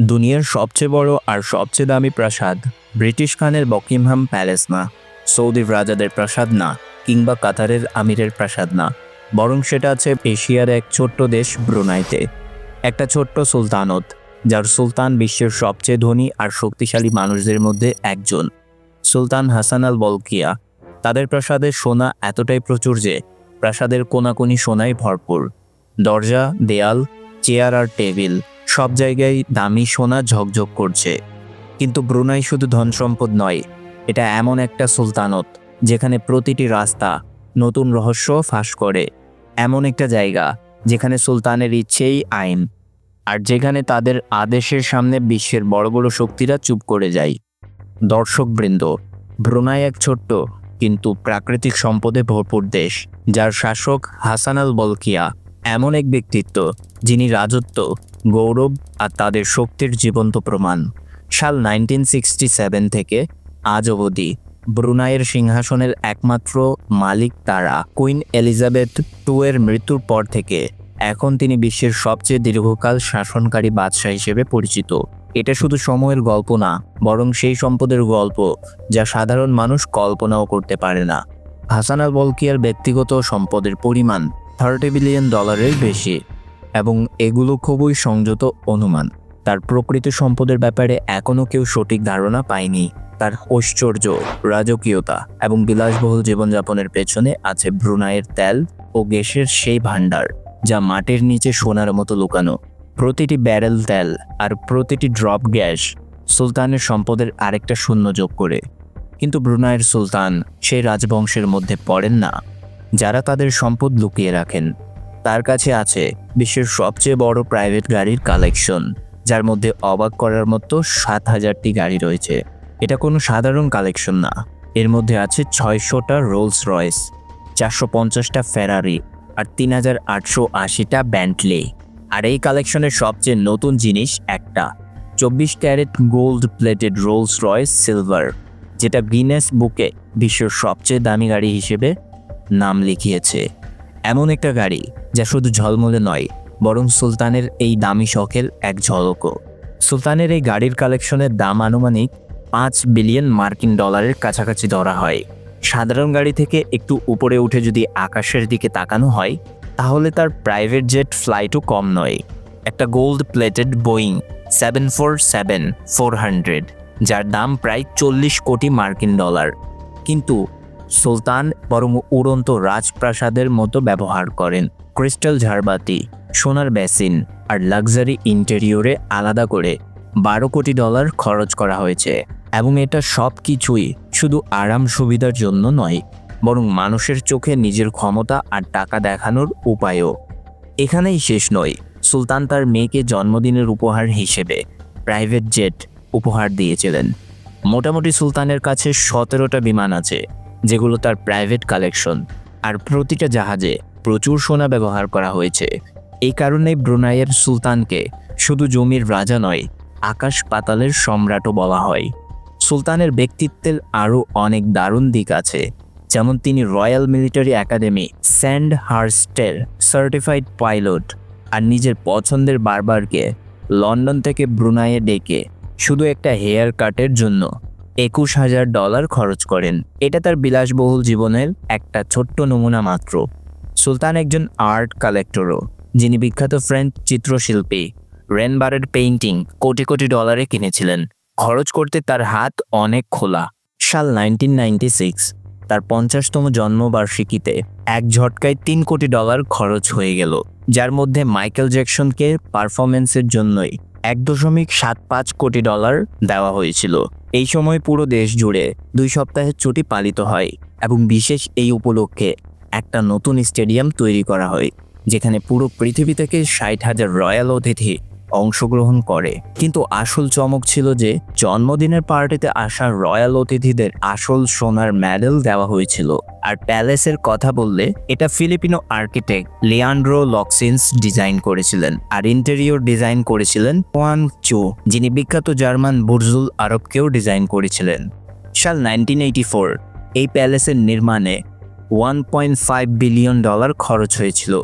দুনিয়ার সবচেয়ে বড় আর সবচেয়ে দামি প্রাসাদ ব্রিটিশ খানের বকিমহাম প্যালেস না। সৌদি রাজাদের প্রাসাদ না, কিংবা কাতারের আমিরের প্রাসাদ না। বরং সেটা আছে এশিয়ার এক ছোট্ট দেশ ব্রুনাইতে। একটা ছোট্ট সুলতানত, যার সুলতান বিশ্বের সবচেয়ে ধনী আর শক্তিশালী মানুষদের মধ্যে একজন। সুলতান হাসান আল বলকিয়া, তাদের প্রাসাদে সোনা এতটাই প্রচুর যে, প্রাসাদের কোনাকুনি সোনায় ভরপুর। দরজা, দেয়াল, চেয়ার আর টেবিল সব জায়গায় দামি সোনা ঝকঝক করছে। কিন্তু ব্রুনাই শুধু ধন সম্পদ নয়, এটা এমন একটা সুলতানত, যেখানে প্রতিটি রাস্তা নতুন রহস্য ফাঁস করে। এমন একটা জায়গা, যেখানে সুলতানের ইচ্ছেই আইন, আর যেখানে তাদের আদেশের সামনে বিশ্বের বড় বড় শক্তিরা চুপ করে যায়। দর্শকবৃন্দ, ব্রুনাই এক ছোট্ট, কিন্তু প্রাকৃতিক সম্পদে ভরপুর দেশ, যার শাসক হাসান আল বলকিয়া এমন এক ব্যক্তিত্ব, যিনি রাজত্ব গৌরব আর তাদের শক্তির জীবন্ত প্রমাণ। সাল নাইনটিন সিক্সটি সেভেন থেকে আজ অবধি ব্রুনাইয়ের সিংহাসনের একমাত্র মালিক তারা। কুইন এলিজাবেথ টু এর মৃত্যুর পর থেকে এখন তিনি বিশ্বের সবচেয়ে দীর্ঘকাল শাসনকারী বাদশাহ হিসেবে পরিচিত। এটা শুধু সময়ের গল্প না, বরং সেই সম্পদের গল্প যা সাধারণ মানুষ কল্পনাও করতে পারে না। হাসান বলকিয়ার ব্যক্তিগত সম্পদের পরিমাণ থার্টি বিলিয়ন ডলারের বেশি। এবং এগুলো খুবই সংযত অনুমান। তার প্রকৃত সম্পদের ব্যাপারে এখনও কেউ সঠিক ধারণা পায়নি। তার ঐশ্বর্য, রাজকীয়তা এবং বিলাসবহুল জীবনযাপনের পেছনে আছে ব্রুনাইয়ের তেল ও গ্যাসের সেই ভাণ্ডার, যা মাটির নিচে সোনার মতো লুকানো। প্রতিটি ব্যারেল তেল আর প্রতিটি ড্রপ গ্যাস সুলতানের সম্পদের আরেকটা শূন্য যোগ করে। কিন্তু ব্রুনাইয়ের সুলতান সেই রাজবংশের মধ্যে পড়েন না, যারা তাদের সম্পদ লুকিয়ে রাখেন। তার কাছে আছে বিশ্বের সবচেয়ে বড় প্রাইভেট গাড়ির কালেকশন যার মধ্যে অবাক করার মতো সাত হাজারটি গাড়ি রয়েছে। এটা কোনো সাধারণ কালেকশন না। এর মধ্যে আছে ছয়শোটা রোলস রয়েস চারশো পঞ্চাশটা ফেরারি আর তিন হাজার আটশো আশিটা ব্যান্টলে আর এই কালেকশনের সবচেয়ে নতুন জিনিস একটা, চব্বিশ carat gold plated Rolls Royce silver যেটা গিনেস বুকে বিশ্বের সবচেয়ে দামি গাড়ি হিসেবে নাম লিখিয়েছে। এমন একটা গাড়ি যা শুধু ঝলমলে নয়, বরং সুলতানের এই দামি শখের এক ঝলকও। সুলতানের এই গাড়ির কালেকশনের দাম আনুমানিক পাঁচ বিলিয়ন মার্কিন ডলারের কাছাকাছি ধরা হয়। সাধারণ গাড়ি থেকে একটু উপরে উঠে যদি আকাশের দিকে তাকানো হয়, তাহলে তার প্রাইভেট জেট ফ্লাইটও কম নয়। একটা gold plated Boeing seven four seven four hundred, যার দাম প্রায় চল্লিশ কোটি মার্কিন ডলার। কিন্তু সুলতান বরং উড়ন্ত রাজপ্রাসাদের মতো ব্যবহার করেন। ক্রিস্টাল ঝাড়বাতি, সোনার বেসিন আর লাক্সারি ইন্টেরিয়রে আলাদা করে বারো কোটি ডলার খরচ করা হয়েছে এবং এটা সব কিছুই শুধু আরাম সুবিধার জন্য নয়, বরং মানুষের চোখে নিজের ক্ষমতা আর টাকা দেখানোর উপায়ও। এখানেই শেষ নয়, সুলতান তার মেয়েকে জন্মদিনের উপহার হিসেবে প্রাইভেট জেট উপহার দিয়েছিলেন। মোটামুটি সুলতানের কাছে সতেরোটা বিমান আছে। যেগুলো তার প্রাইভেট কালেকশন আর প্রতিটা জাহাজে প্রচুর সোনা ব্যবহার করা হয়েছে। এই কারণেই ব্রুনাইয়ের সুলতানকে শুধু জমির রাজা নয়, আকাশ পাতালের সম্রাটও বলা হয়। সুলতানের ব্যক্তিত্বের আরও অনেক দারুণ দিক আছে, যেমন তিনি রয়্যাল মিলিটারি একাডেমি স্যান্ড হার্স্টের সার্টিফাইড পাইলট আর নিজের পছন্দের বারবারকে লন্ডন থেকে ব্রুনাইয়ে ডেকে শুধু একটা হেয়ার কাটের জন্য একুশ হাজার ডলার খরচ করেন। এটা তার বিলাসবহুল জীবনের একটা ছোট্ট নমুনা মাত্র। সুলতান একজন আর্ট কালেক্টরও, যিনি বিখ্যাত ফ্রেঞ্চ চিত্রশিল্পী রেনবারের পেইন্টিং কোটি কোটি ডলারে কিনেছিলেন। খরচ করতে তার হাত অনেক খোলা। সাল নাইনটিন তার পঞ্চাশতম জন্মবার্ষিকীতে এক ঝটকায় তিন কোটি ডলার খরচ হয়ে গেল, যার মধ্যে মাইকেল জ্যাকসনকে পারফরমেন্সের জন্যই এক দশমিক সাত পাঁচ কোটি ডলার দেওয়া হয়েছিল। এই সময় পুরো দেশ জুড়ে দুই সপ্তাহের ছুটি পালিত হয় এবং বিশেষ এই উপলক্ষে একটা নতুন স্টেডিয়াম তৈরি করা হয়, যেখানে পুরো পৃথিবী থেকে ষাট হাজার রয়্যাল অতিথি অংশগ্রহণ করে। কিন্তু আসল চমক ছিল যে, জন্মদিনের পার্টিতে আসা রয়্যাল অতিথিদের আসল সোনার মেডেল দেওয়া হয়েছিল। আর প্যালেসের কথা বললে, এটা Filipino architect Leandro Locsin's design করেছিলেন। আর ইন্টেরিয়র ডিজাইন করেছিলেন ওয়ান চু, যিনি বিখ্যাত জার্মান বুর্জুল আরবকেও ডিজাইন করেছিলেন। সাল নাইনটিন এই প্যালেসের নির্মাণে one point five billion dollar খরচ হয়েছিল।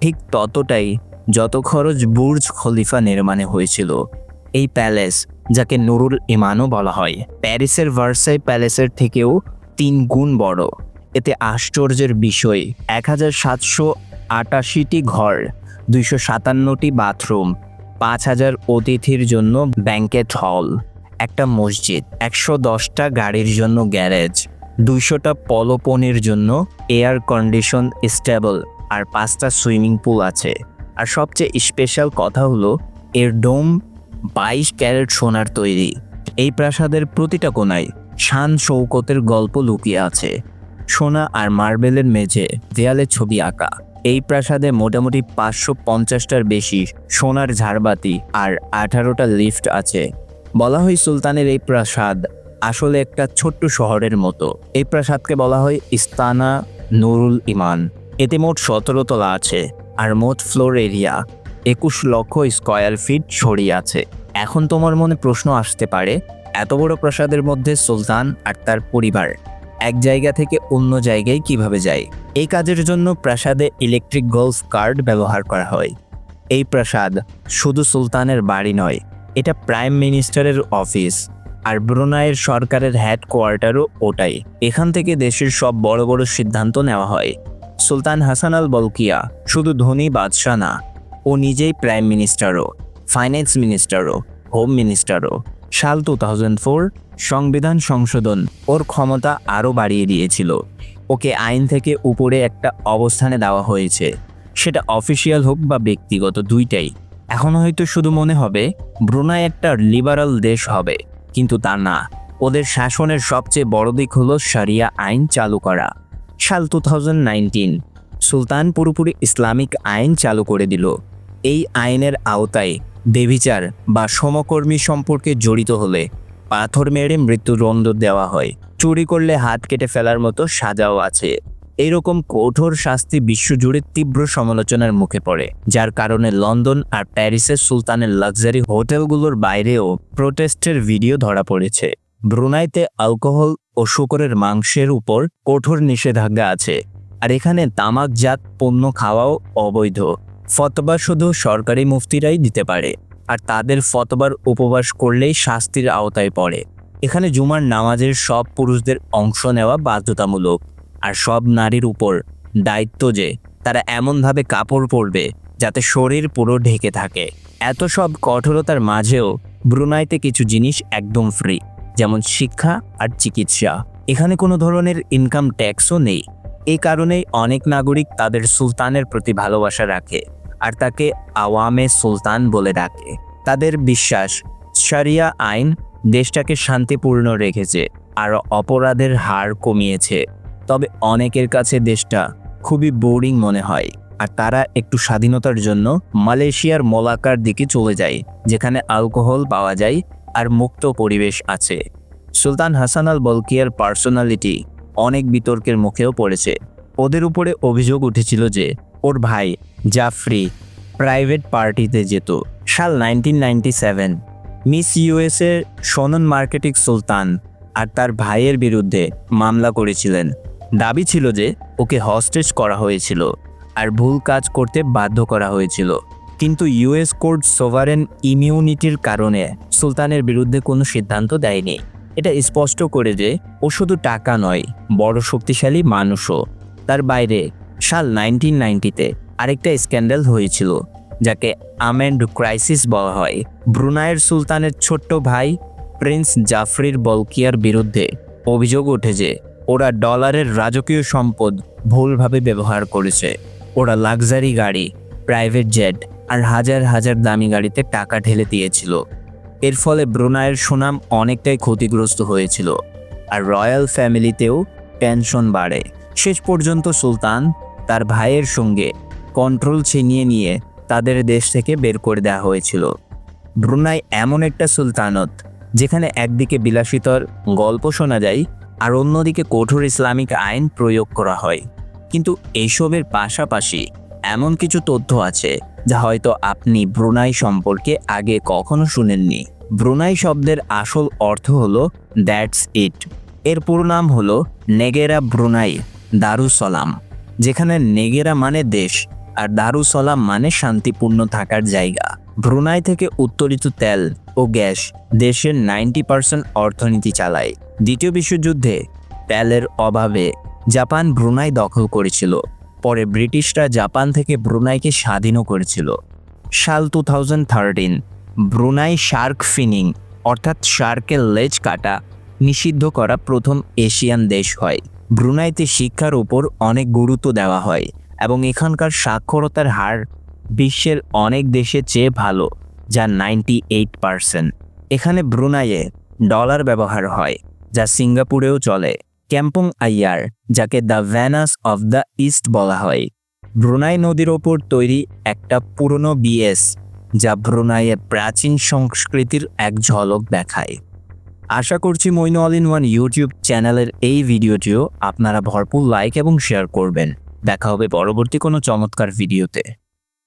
ঠিক ততটাই যত খরচ বুর্জ খলিফা নির্মাণে হয়েছিল, এই প্যালেস, যাকে নুরুল ইমানও বলা হয়, প্যারিসের ভার্সাই প্যালেসের থেকেও তিন গুণ বড়। এতে আশ্চর্যের বিষয় এক হাজার সাতশো আটাশিটি ঘর, দুইশো সাতান্নটি বাথরুম পাঁচ হাজার অতিথির জন্য ব্যাংকেট হল, একটা মসজিদ, একশো দশটা গাড়ির জন্য গ্যারেজ, দুইশোটা পলপনির জন্য এয়ার কন্ডিশন স্টেবল, আর পাঁচটা সুইমিং পুল আছে। আর সবচেয়ে স্পেশাল কথা হলো, এর ডোম বাইশ ক্যারেট সোনার তৈরি। এই প্রাসাদের প্রতিটা কোনায় শান শৌকতের গল্প লুকিয়ে আছে। সোনা আর মার্বেলের মেঝে দেয়ালে ছবি আঁকা। এই প্রাসাদে মোটামুটি পাঁচশো পঞ্চাশটার বেশি সোনার ঝাড়বাতি আর আঠারোটা লিফট আছে। বলা হয় সুলতানের এই প্রাসাদ আসলে একটা ছোট্ট শহরের মতো। এই প্রাসাদকে বলা হয় ইস্তানা নুরুল ইমান। এতে মোট সতেরো তলা আছে। আর মোট ফ্লোর এরিয়া একুশ লক্ষ স্কয়ার ফিট ছড়িয়ে আছে। এখন তোমার মনে প্রশ্ন আসতে পারে, এত বড় প্রাসাদের মধ্যে সুলতান আর তার পরিবার এক জায়গা থেকে অন্য জায়গায় কীভাবে যায়? এই কাজের জন্য প্রাসাদে ইলেকট্রিক গলফ কার্ড ব্যবহার করা হয়। এই প্রাসাদ শুধু সুলতানের বাড়ি নয়, এটা প্রাইম মিনিস্টারের অফিস আর ব্রুনাইয়ের সরকারের হেডকোয়ার্টারও ওটাই। এখান থেকে দেশের সব বড় বড় সিদ্ধান্ত নেওয়া হয়। সুলতান হাসান আল বলকিয়া শুধু ধনী বাদশাহ না, ও নিজেই প্রাইম মিনিস্টারও, ফাইন্যান্স মিনিস্টারও, হোম মিনিস্টারও। সাল টু থাউজেন্ড ফোর সংবিধান সংশোধন ওর ক্ষমতা আরও বাড়িয়ে দিয়েছিল। ওকে আইন থেকে উপরে একটা অবস্থানে দেওয়া হয়েছে। সেটা অফিসিয়াল হোক বা ব্যক্তিগত দুইটাই। এখন হয়তো শুধু মনে হবে, ব্রুনাই একটা লিবারাল দেশ হবে। কিন্তু তা না। ওদের শাসনের সবচেয়ে বড় দিক হলো সারিয়া আইন চালু করা। সাল টু সুলতান পুরোপুরি ইসলামিক আইন চালু করে দিল। এই আইনের আওতায় বেবিচার বা সমকর্মী সম্পর্কে জড়িত হলে পাথর মেরে মৃত্যুদণ্ড দেওয়া হয়। চুরি করলে হাত কেটে ফেলার মতো সাজাও আছে। এরকম কঠোর শাস্তি বিশ্বজুড়ে তীব্র সমালোচনার মুখে পড়ে, যার কারণে লন্ডন আর প্যারিসের সুলতানের লাক্সারি হোটেলগুলোর বাইরেও প্রোটেস্টের ভিডিও ধরা পড়েছে। ব্রুনাইতে অ্যালকোহল ও শুকরের মাংসের উপর কঠোর নিষেধাজ্ঞা আছে। আর এখানে তামাকজাত পণ্য খাওয়াও অবৈধ। ফতবা শুধু সরকারি মুফতিরাই দিতে পারে। আর তাদের ফতবার উপবাস করলেই শাস্তির আওতায় পড়ে। এখানে জুমার নামাজের সব পুরুষদের অংশ নেওয়া বাধ্যতামূলক। আর সব নারীর উপর দায়িত্ব যে, তারা এমনভাবে কাপড় পরবে যাতে শরীর পুরো ঢেকে থাকে। এত সব কঠোরতার মাঝেও ব্রুনাইতে কিছু জিনিস একদম ফ্রি যেমন শিক্ষা আর চিকিৎসা। এখানে কোনো ধরনের ইনকাম ট্যাক্সও নেই। এই কারণেই অনেক নাগরিক তাদের সুলতানের প্রতি ভালোবাসা রাখে আর তাকে আওয়ামে সুলতান বলে ডাকে। তাদের বিশ্বাস, শারিয়া আইন দেশটাকে শান্তিপূর্ণ রেখেছে আর অপরাধের হার কমিয়েছে। তবে অনেকের কাছে দেশটা খুবই বোরিং মনে হয় আর তারা একটু স্বাধীনতার জন্য মালয়েশিয়ার মোলাকার দিকে চলে যায়, যেখানে অ্যালকোহল পাওয়া যায় আর মুক্ত পরিবেশ আছে। সুলতান হাসান আল বলকিয়ার পার্সোনালিটি অনেক বিতর্কের মুখেও পড়েছে। ওদের উপরে অভিযোগ উঠেছিল যে, ওর ভাই জাফরি প্রাইভেট পার্টিতে যেত। সাল নাইনটিন নাইনটি সেভেন, মিস ইউএসের সনন মার্কেটিং সুলতান আর তার ভাইয়ের বিরুদ্ধে মামলা করেছিলেন। দাবি ছিল যে, ওকে হস্টেজ করা হয়েছিল আর ভুল কাজ করতে বাধ্য করা হয়েছিল। কিন্তু ইউএস কোর্ট সোভারেন ইমিউনিটির কারণে সুলতানের বিরুদ্ধে কোনো সিদ্ধান্ত দেয়নি। এটা স্পষ্ট করে যে ও শুধু টাকা নয়, বড় শক্তিশালী মানুষও। তার বাইরে সাল নাইনটিন নাইনটিতে আরেকটা স্ক্যান্ডাল হয়েছিল, যাকে আমেন্ড ক্রাইসিস বলা হয়। ব্রুনাইয়ের সুলতানের ছোট্ট ভাই প্রিন্স জাফরির বলকিয়ার বিরুদ্ধে অভিযোগ ওঠে যে ওরা ডলারের রাজকীয় সম্পদ ভুলভাবে ব্যবহার করেছে। ওরা লাক্সারি গাড়ি, প্রাইভেট জেট আর হাজার হাজার দামি গাড়িতে টাকা ঢেলে দিয়েছিল। এর ফলে ব্রুনাইয়ের সুনাম অনেকটাই ক্ষতিগ্রস্ত হয়েছিল আর রয়্যাল ফ্যামিলিতেও টেনশন বাড়ে। শেষ পর্যন্ত সুলতান তার ভাইয়ের সঙ্গে কন্ট্রোল ছিনিয়ে নিয়ে তাদের দেশ থেকে বের করে দেওয়া হয়েছিল। ব্রুনাই এমন একটা সুলতানত যেখানে একদিকে বিলাসিতর গল্প শোনা যায় আর অন্যদিকে কঠোর ইসলামিক আইন প্রয়োগ করা হয়। কিন্তু এইসবের পাশাপাশি এমন কিছু তথ্য আছে যা হয়তো আপনি ব্রুনাই সম্পর্কে আগে কখনো শুনেননি। ব্রুনাই শব্দের আসল অর্থ হলো, দ্যাটস ইট। এর পুরো নাম হলো নেগেরা ব্রুনাই, দারুসলাম, যেখানে নেগেরা মানে দেশ আর দারুসলাম মানে শান্তিপূর্ণ থাকার জায়গা। ব্রুনাই থেকে উত্তোলিত তেল ও গ্যাস দেশের নাইনটি পার্সেন্ট অর্থনীতি চালায়। দ্বিতীয় বিশ্বযুদ্ধে তেলের অভাবে জাপান ব্রুনাই দখল করেছিল। পরে ব্রিটিশরা জাপান থেকে ব্রুনাইকে স্বাধীনও করেছিল। সাল two thousand thirteen Brunei shark finning, অর্থাৎ শার্কের লেজ কাটা, নিষিদ্ধ করা প্রথম এশিয়ান দেশ হয়। ব্রুনাইতে শিক্ষার উপর অনেক গুরুত্ব দেওয়া হয় এবং এখানকার সাক্ষরতার হার বিশ্বের অনেক দেশের চেয়ে ভালো, যা নাইনটি এইট পারসেন্ট। এখানে ব্রুনাইয়ে ডলার ব্যবহার হয়, যা সিঙ্গাপুরেও চলে। ক্যাম্পং আইয়ার, যাকে the Venice of the East বলা হয়। ব্রুনাই নদীর ওপর তৈরি একটা পুরনো বিএস যা ব্রুনাইয়ের প্রাচীন সংস্কৃতির এক ঝলক দেখায়। আশা করছি Moinu all in one YouTube চ্যানেলের এই ভিডিওটিও আপনারা ভরপুর লাইক এবং শেয়ার করবেন। দেখা হবে পরবর্তী কোনো চমৎকার ভিডিওতে।